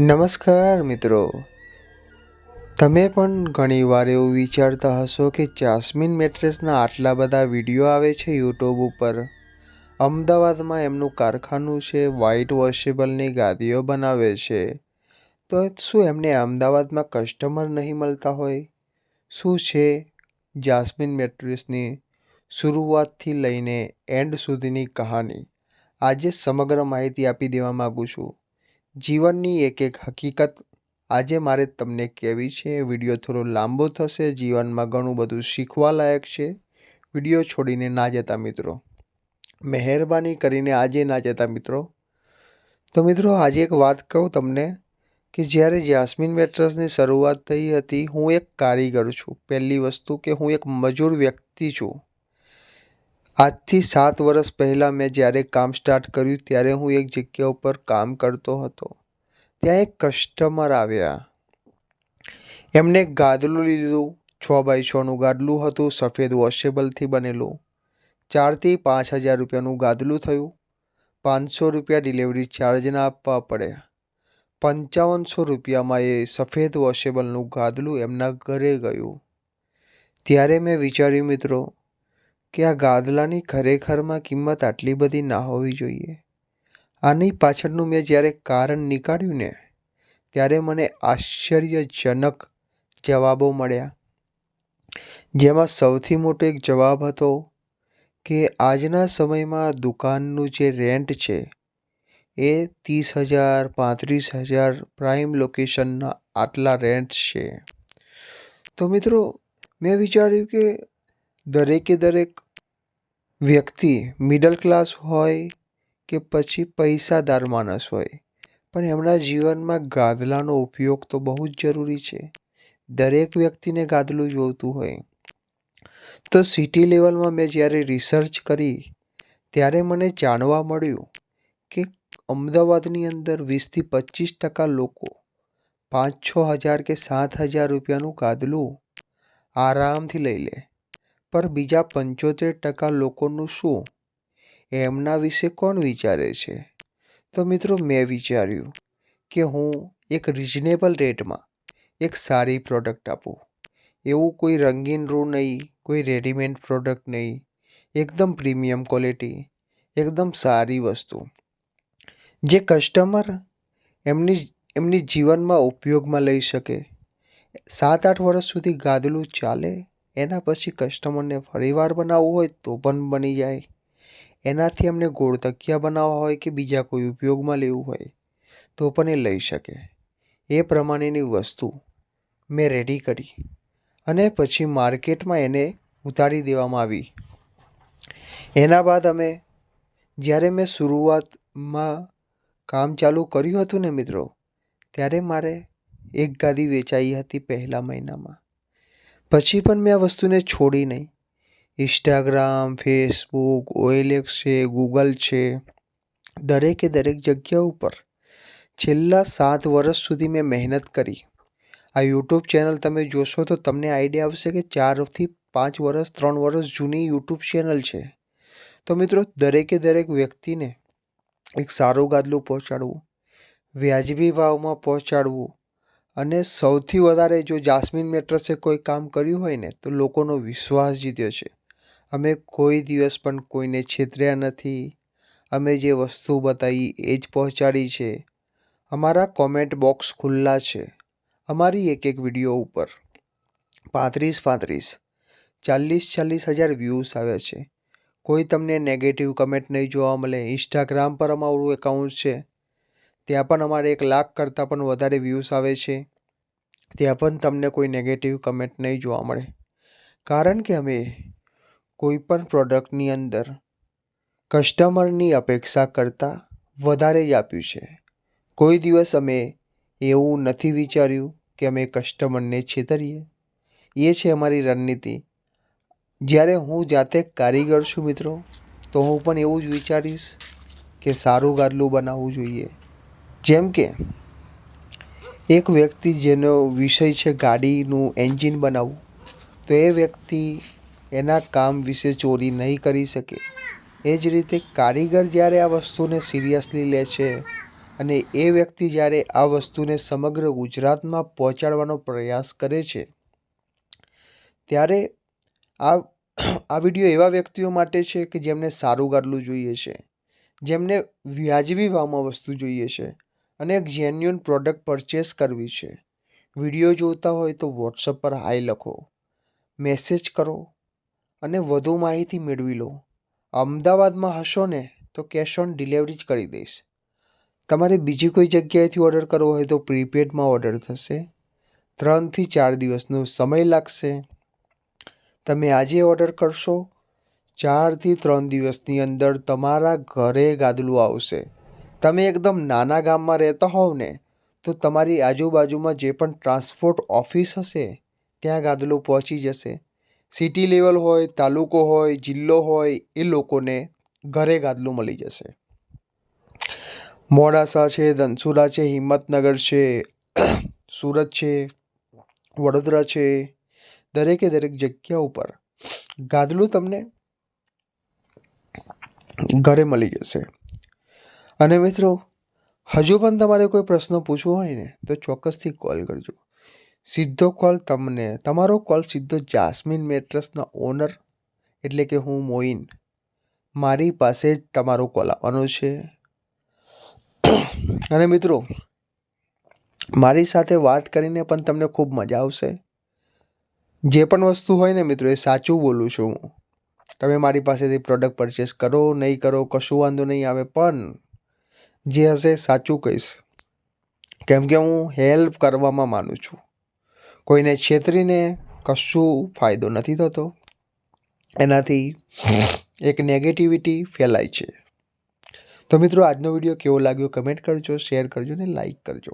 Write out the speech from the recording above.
નમસ્કાર મિત્રો. તમે પણ ઘણીવાર એવું વિચારતા હશો કે જાસ્મિન મેટ્રેસના આટલા બધા વીડિયો આવે છે યુટ્યુબ ઉપર. અમદાવાદમાં એમનું કારખાનું છે વ્હાઇટ વોશેબલની ગાદીઓ બનાવે છે. તો શું એમને અમદાવાદમાં કસ્ટમર નહીં મળતા હોય? શું છે જાસ્મિન મેટ્રેસની શરૂઆતથી લઈને એન્ડ સુધીની કહાની? આજે સમગ્ર માહિતી આપી દેવા માગું છું. જીવનની એક એક હકીકત આજે મારે તમને કહેવી છે. વીડિયો થોડો લાંબો થશે, જીવનમાં ઘણું બધું શીખવા લાયક છે. વીડિયો છોડીને ના જતા મિત્રો. મહેરબાની કરીને આજે ના જતા મિત્રો. તો મિત્રો, આજે એક વાત કહું તમને કે જ્યારે જાસ્મિન મેટ્રસની શરૂઆત થઈ હતી, હું એક કારીગર છું. પહેલી વસ્તુ કે હું એક મજૂર વ્યક્તિ છું. આજથી સાત વર્ષ પહેલાં મેં જ્યારે કામ સ્ટાર્ટ કર્યું, ત્યારે હું એક જગ્યા ઉપર કામ કરતો હતો. ત્યાં એક કસ્ટમર આવ્યા. એમને ગાદલું લીધું, છ બાય છનું ગાદલું હતું, સફેદ વોશેબલથી બનેલું. ચારથી પાંચ હજાર રૂપિયાનું ગાદલું થયું. પાંચસો રૂપિયા ડિલિવરી ચાર્જના આપવા પડ્યા પંચાવનસો રૂપિયામાં એ સફેદ વોશેબલનું ગાદલું એમના ઘરે ગયું. ત્યારે મેં વિચાર્યું, મિત્રો કે આ ગાદલાની ખરેખરમાં કિંમત આટલી બધી ના હોવી જોઈએ? આની પાછળનું મેં જ્યારે કારણ નીકાળ્યું ને, ત્યારે મને આશ્ચર્યજનક જવાબો મળ્યા. જેમાં સૌથી મોટો એક જવાબ હતો કે આજના સમયમાં દુકાનનું જે રેન્ટ છે, એ ત્રીસ હજાર, પાંત્રીસ હજાર પ્રાઇમ લોકેશનના આટલા રેન્ટ છે. તો મિત્રો, મેં વિચાર્યું કે દરેકે દરેક વ્યક્તિ મિડલ ક્લાસ હોય કે પછી પૈસાદાર માણસ હોય. પણ એમના જીવનમાં ગાદલાનો ઉપયોગ તો બહુ જ જરૂરી છે. દરેક વ્યક્તિને ગાદલું જોઈતું હોય. તો સિટી લેવલમાં મેં જ્યારે રિસર્ચ કરી, ત્યારે મને જાણવા મળ્યું કે અમદાવાદની અંદર વીસથી પચીસ ટકા લોકો પાંચ છ હજાર કે સાત હજાર રૂપિયાનું ગાદલું આરામથી લઈ લે. પર બીજા પંચોતેર ટકા લોકોનું શું? એમના વિશે કોણ વિચારે છે? તો મિત્રો મેં વિચાર્યું કે હું એક રિઝનેબલ રેટમાં એક સારી પ્રોડક્ટ આપું. એવું કોઈ રંગીન રૂ નહીં, કોઈ રેડીમેડ પ્રોડક્ટ નહીં. એકદમ પ્રીમિયમ ક્વોલિટી એકદમ સારી વસ્તુ. જે કસ્ટમર એમની એમની જીવનમાં ઉપયોગમાં લઈ શકે. સાત આઠ વર્ષ સુધી ગાદલું ચાલે એના પછી કસ્ટમરને ફરીવાર બનાવવું હોય તો પણ બની જાય. એનાથી અમને ગોળ તકિયા બનાવવા હોય કે બીજા કોઈ ઉપયોગમાં લેવું હોય તો પણ એ લઈ શકે. એ પ્રમાણેની વસ્તુ મેં રેડી કરી અને પછી માર્કેટમાં એને ઉતારી દેવામાં આવી. એના બાદ અમે, જ્યારે મેં શરૂઆતમાં કામ ચાલુ કર્યું હતું ને મિત્રો, ત્યારે મારે એક ગાદી વેચાઈ હતી પહેલા મહિનામાં. પછી પણ મેં આ વસ્તુને છોડી નહીં. ઇન્સ્ટાગ્રામ ફેસબુક ઓએલએક્સ છે ગૂગલ છે, દરેકે દરેક જગ્યા ઉપર છેલ્લા સાત વર્ષ સુધી મેં મહેનત કરી. આ યુટ્યુબ ચેનલ તમે જોશો તો તમને આઈડિયા આવશે કે ચારથી પાંચ વર્ષ, ત્રણ વર્ષ જૂની યુટ્યુબ ચેનલ છે. તો મિત્રો, દરેકે દરેક વ્યક્તિને એક સારું ગાદલું પહોંચાડવું, વ્યાજબી ભાવમાં પહોંચાડવું અને સૌથી વધારે જો જાસ્મિન મેટ્રસે કોઈ કામ કર્યું હોય ને, તો લોકોનો વિશ્વાસ જીત્યો છે. અમે કોઈ દિવસ પણ કોઈને છેતર્યા નથી. અમે જે વસ્તુ બતાવી એ જ પહોંચાડી છે. અમારા કોમેન્ટ બોક્સ ખુલ્લા છે. અમારી એક એક વીડિયો ઉપર પાંત્રીસ પાંત્રીસ, ચાલીસ ચાલીસ હજાર વ્યૂઝ આવે છે. કોઈ તમને નેગેટિવ કમેન્ટ નહીં જોવા મળે. ઇન્સ્ટાગ્રામ પર અમારું એકાઉન્ટ છે. ત્યાં પણ અમારે એક લાખ કરતાં પણ વધારે વ્યૂઝ આવે છે. ત્યાં પણ તમને કોઈ નેગેટિવ કમેન્ટ નહીં જોવા મળે. કારણ કે અમે કોઈ પણ પ્રોડક્ટની અંદર કસ્ટમરની અપેક્ષા કરતાં વધારે જ આપ્યું છે. કોઈ દિવસ અમે એવું નથી વિચાર્યું કે અમે કસ્ટમરને છેતરીએ. એ છે અમારી રણનીતિ. જ્યારે હું જાતે કારીગર છું મિત્રો, તો હું પણ એવું જ વિચારીશ કે સારું ગાદલું બનાવવું જોઈએ. જેમ કે, એક વ્યક્તિ જેનો વિષય છે ગાડીનું એન્જિન બનાવવું, તો એ વ્યક્તિ એના કામ વિશે ચોરી નહીં કરી શકે. એ જ રીતે કારીગર જ્યારે આ વસ્તુને સિરિયસલી લે છે અને એ વ્યક્તિ જ્યારે આ વસ્તુને સમગ્ર ગુજરાતમાં પહોંચાડવાનો પ્રયાસ કરે છે, ત્યારે આ આ વીડિયો એવા વ્યક્તિઓ માટે છે કે જેમને સારું ગાદલું જોઈએ છે, જેમને વ્યાજબી ભાવમાં વસ્તુ જોઈએ છે અને એક જેન્યુઅન પ્રોડક્ટ પરચેસ કરવી છે. વીડિયો જોતા હોય તો વોટ્સઅપ પર હાય લખો મેસેજ કરો અને વધુ માહિતી મેળવી લો. અમદાવાદમાં હશો ને તો કેશ ઓન ડિલિવરી જ કરી દઈશ. તમારે બીજી કોઈ જગ્યાએથી ઓર્ડર કરવો હોય તો પ્રીપેડમાં ઓર્ડર થશે. ત્રણથી ચાર દિવસનો સમય લાગશે. તમે આજે ઓર્ડર કરશો ચારથી ત્રણ દિવસની અંદર તમારા ઘરે ગાદલું આવશે. તમે એકદમ નાના ગામમાં રહેતા હોવ ને, તો તમારી આજુબાજુમાં જે પણ ટ્રાન્સપોર્ટ ઓફિસ હશે, ત્યાં ગાદલું પહોંચી જશે. સિટી લેવલ હોય, તાલુકો હોય, જિલ્લો હોય, એ લોકોને ઘરે ગાદલું મળી જશે. મોડાસા છે, ધનસુરા છે, હિંમતનગર છે, સુરત છે, વડોદરા છે, દરેકે દરેક જગ્યા ઉપર ગાદલું તમને ઘરે મળી જશે. અને મિત્રો, હજુ પણ તમારે કોઈ પ્રશ્ન પૂછવો હોય ને, તો ચોક્કસથી કોલ કરજો. સીધો કોલ તમને, તમારો કોલ સીધો જાસ્મિન મેટ્રસના ઓનર એટલે કે હું મોઇન મારી પાસે જ તમારો કોલ આવવાનો છે. અને મિત્રો, મારી સાથે વાત કરીને પણ તમને ખૂબ મજા આવશે. જે પણ વસ્તુ હોય ને મિત્રો, એ સાચું બોલું છું તમે મારી પાસેથી પ્રોડક્ટ પરચેસ કરો, નહીં કરો, કશું વાંધો નહીં આવે, પણ જે હશે સાચું કહીશ. કેમ કે હું હેલ્પ કરવામાં માનું છું. કોઈને છેતરીને કશું ફાયદો નથી થતો. એનાથી એક નેગેટિવિટી ફેલાય છે. તો મિત્રો, આજનો વીડિયો કેવો લાગ્યો? કમેન્ટ કરજો શેર કરજો ને લાઈક કરજો.